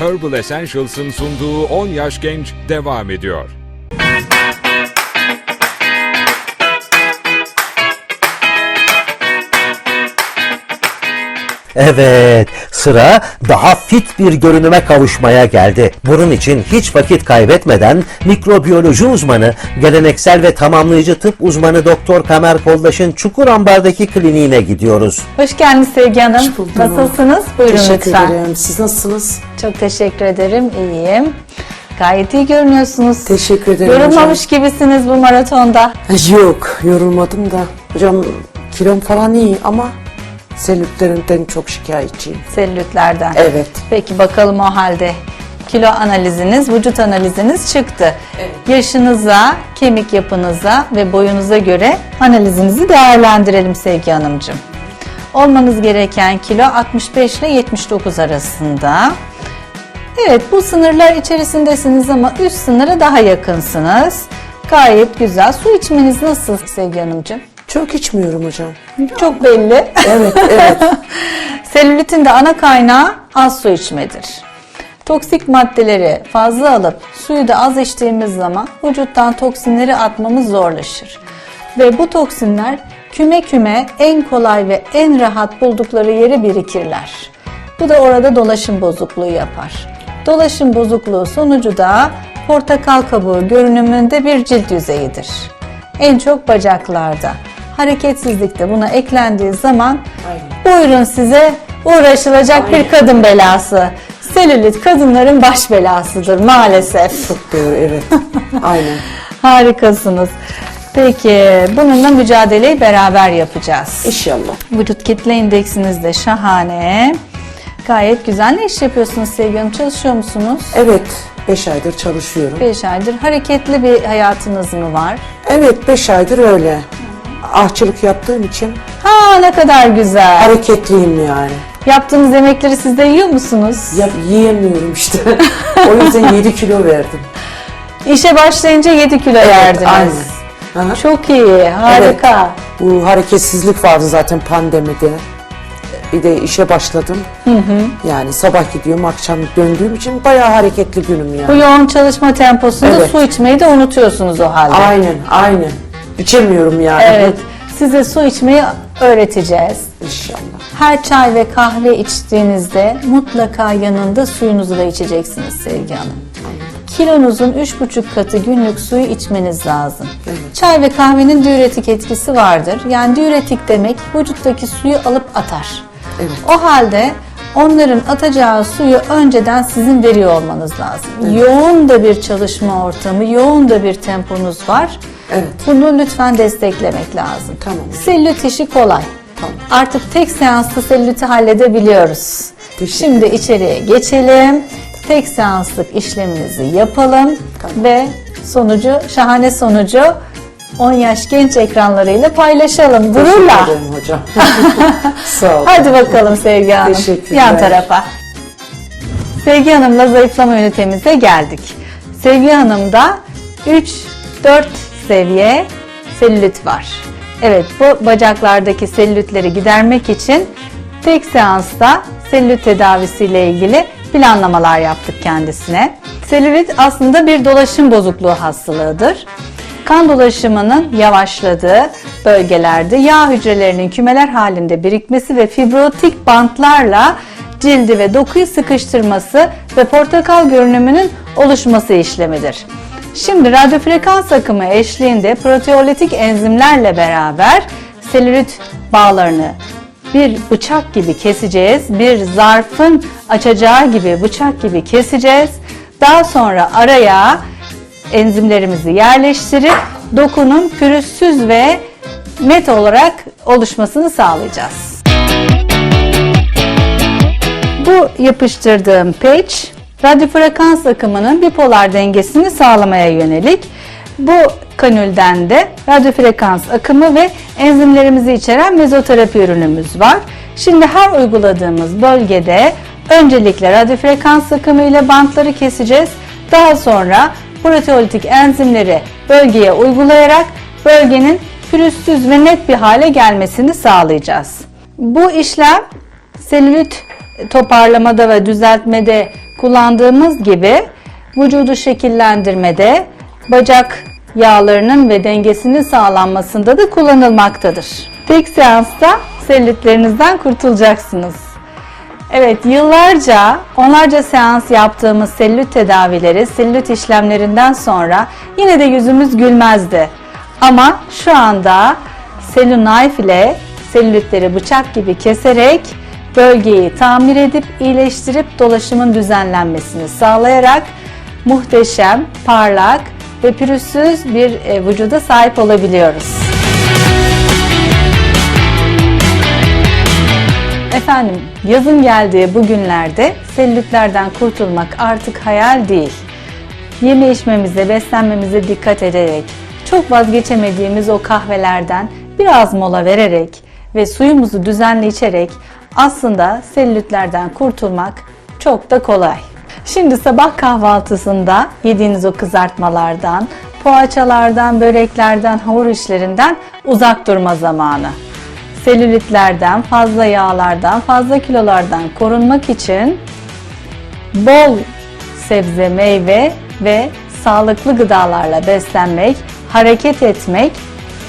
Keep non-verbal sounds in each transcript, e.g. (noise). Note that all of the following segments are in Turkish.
Herbal Essentials'ın sunduğu 10 Yaş Genç devam ediyor. Evet, sıra daha fit bir görünüme kavuşmaya geldi. Bunun için hiç vakit kaybetmeden mikrobiyoloji uzmanı, geleneksel ve tamamlayıcı tıp uzmanı Doktor Kamer Koldaş'ın Çukurambar'daki kliniğine gidiyoruz. Hoş geldiniz Sevgi Hanım. Hoş buldum. Nasılsınız? Buyurun Teşekkür lütfen. ederim. Siz nasılsınız? Çok teşekkür ederim. İyiyim. Gayet iyi görünüyorsunuz. Teşekkür ederim Yorulmamış gibisiniz bu maratonda. Yok, yorulmadım da. Hocam kilom falan iyi ama selülitlerimden çok şikayetçiyim. Selülitlerden. Evet. Peki bakalım o halde. Kilo analiziniz, vücut analiziniz çıktı. Yaşınıza, kemik yapınıza ve boyunuza göre analizinizi değerlendirelim Sevgi Hanımcığım. Olmanız gereken kilo 65 ile 79 arasında. Evet bu sınırlar içerisindesiniz ama üst sınıra daha yakınsınız. Gayet güzel. Su içmeniz nasıl Sevgi Hanımcığım? Çok içmiyorum hocam. Çok belli. Evet, evet. (laughs) Selülitin de ana kaynağı az su içmedir. Toksik maddeleri fazla alıp suyu da az içtiğimiz zaman vücuttan toksinleri atmamız zorlaşır. Ve bu toksinler küme küme en kolay ve en rahat buldukları yere birikirler. Bu da orada dolaşım bozukluğu yapar. Dolaşım bozukluğu sonucu da portakal kabuğu görünümünde bir cilt yüzeyidir. En çok bacaklarda. Hareketsizlik de buna eklendiği zaman buyurun size uğraşılacak bir kadın belası. Selülit kadınların baş belasıdır maalesef. Çok doğru, evet. (laughs) Aynen. Harikasınız. Peki bununla mücadeleyi beraber yapacağız. İnşallah. Vücut kitle indeksiniz de şahane. Gayet güzel. Ne iş yapıyorsunuz Sevgi Hanım? Çalışıyor musunuz? Evet, 5 aydır çalışıyorum. 5 aydır. Hareketli bir hayatınız mı var? Evet, 5 aydır öyle. Ahçılık yaptığım için Ha ne kadar güzel. hareketliyim yani. Yaptığınız yemekleri siz de yiyor musunuz? Ya, yiyemiyorum işte. (laughs) o yüzden 7 kilo verdim. İşe başlayınca 7 kilo verdiniz. aynen. Aha. Çok iyi, harika. Bu hareketsizlik vardı zaten pandemide. Bir de işe başladım. Yani sabah gidiyorum, akşam döndüğüm için bayağı hareketli günüm Bu yani. yoğun çalışma temposunda Evet. su içmeyi de unutuyorsunuz o halde. Aynen, aynen. İçemiyorum yani. Evet. Size su içmeyi öğreteceğiz. İnşallah. Her çay ve kahve içtiğinizde mutlaka yanında suyunuzu da içeceksiniz Sevgi Hanım. Kilonuzun 3,5 katı günlük suyu içmeniz lazım. Çay ve kahvenin diüretik etkisi vardır. Yani diüretik demek vücuttaki suyu alıp atar. Evet. O halde onların atacağı suyu önceden sizin veriyor olmanız lazım. Yoğun da bir çalışma ortamı, yoğun da bir temponuz var. Evet. Bunu lütfen desteklemek lazım. Tamam. Selülit işi kolay. Tamam. Artık tek seansta selüliti halledebiliyoruz. Şimdi içeriye geçelim. Tek seanslık işlemimizi yapalım ve sonucu, şahane sonucu 10 yaş genç ekranlarıyla paylaşalım. Gururla. Teşekkür ederim hocam. (laughs) Sağ olun. Hadi bakalım Sevgi Hanım. Teşekkürler. Yan tarafa. Sevgi Hanım'la zayıflama ünitemize geldik. Sevgi Hanım'da 3-4 seviye selülit var. Evet bu bacaklardaki selülitleri gidermek için tek seansta selülit tedavisiyle ilgili planlamalar yaptık kendisine. Selülit aslında bir dolaşım bozukluğu hastalığıdır. Kan dolaşımının yavaşladığı bölgelerde yağ hücrelerinin kümeler halinde birikmesi ve fibrotik bantlarla cildi ve dokuyu sıkıştırması ve portakal görünümünün oluşması işlemidir. Şimdi radyo frekans akımı eşliğinde proteolitik enzimlerle beraber selülit bağlarını bir bıçak gibi keseceğiz. Bir zarfın açacağı gibi bıçak gibi keseceğiz. Daha sonra araya enzimlerimizi yerleştirip dokunun pürüzsüz ve net olarak oluşmasını sağlayacağız. Bu yapıştırdığım patch radyo frekans akımının bipolar dengesini sağlamaya yönelik. Bu kanülden de radyo frekans akımı ve enzimlerimizi içeren mezoterapi ürünümüz var. Şimdi her uyguladığımız bölgede öncelikle radyo frekans akımı ile bantları keseceğiz. Daha sonra proteolitik enzimleri bölgeye uygulayarak bölgenin pürüzsüz ve net bir hale gelmesini sağlayacağız. Bu işlem selülit toparlamada ve düzeltmede kullandığımız gibi vücudu şekillendirmede, bacak yağlarının ve dengesinin sağlanmasında da kullanılmaktadır. Tek seansta selülitlerinizden kurtulacaksınız. Evet, yıllarca, onlarca seans yaptığımız selülit tedavileri, selülit işlemlerinden sonra yine de yüzümüz gülmezdi. Ama şu anda Selunife ile selülitleri bıçak gibi keserek bölgeyi tamir edip iyileştirip dolaşımın düzenlenmesini sağlayarak muhteşem, parlak ve pürüzsüz bir e, vücuda sahip olabiliyoruz. Efendim, yazın geldiği bu günlerde selülitlerden kurtulmak artık hayal değil. Yeme içmemize, beslenmemize dikkat ederek, çok vazgeçemediğimiz o kahvelerden biraz mola vererek ve suyumuzu düzenli içerek aslında selülitlerden kurtulmak çok da kolay. Şimdi sabah kahvaltısında yediğiniz o kızartmalardan, poğaçalardan, böreklerden, hamur işlerinden uzak durma zamanı selülitlerden, fazla yağlardan, fazla kilolardan korunmak için bol sebze, meyve ve sağlıklı gıdalarla beslenmek, hareket etmek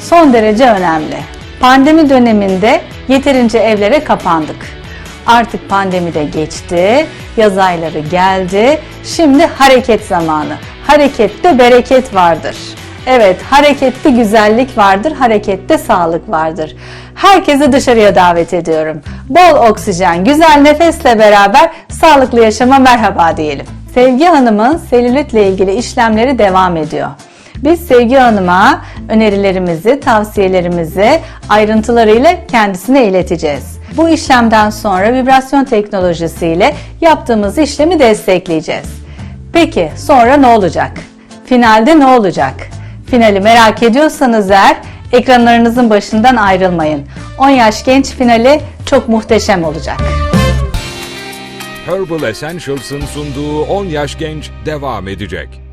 son derece önemli. Pandemi döneminde yeterince evlere kapandık. Artık pandemi de geçti, yaz ayları geldi. Şimdi hareket zamanı. Harekette bereket vardır. Evet, harekette güzellik vardır, harekette sağlık vardır. Herkesi dışarıya davet ediyorum. Bol oksijen, güzel nefesle beraber sağlıklı yaşama merhaba diyelim. Sevgi Hanım'ın selülitle ilgili işlemleri devam ediyor. Biz Sevgi Hanım'a önerilerimizi, tavsiyelerimizi ayrıntılarıyla kendisine ileteceğiz. Bu işlemden sonra vibrasyon teknolojisiyle yaptığımız işlemi destekleyeceğiz. Peki sonra ne olacak? Finalde ne olacak? Finali merak ediyorsanız eğer ekranlarınızın başından ayrılmayın. 10 yaş genç finali çok muhteşem olacak. Herbal Essentials'ın sunduğu 10 Yaş Genç devam edecek.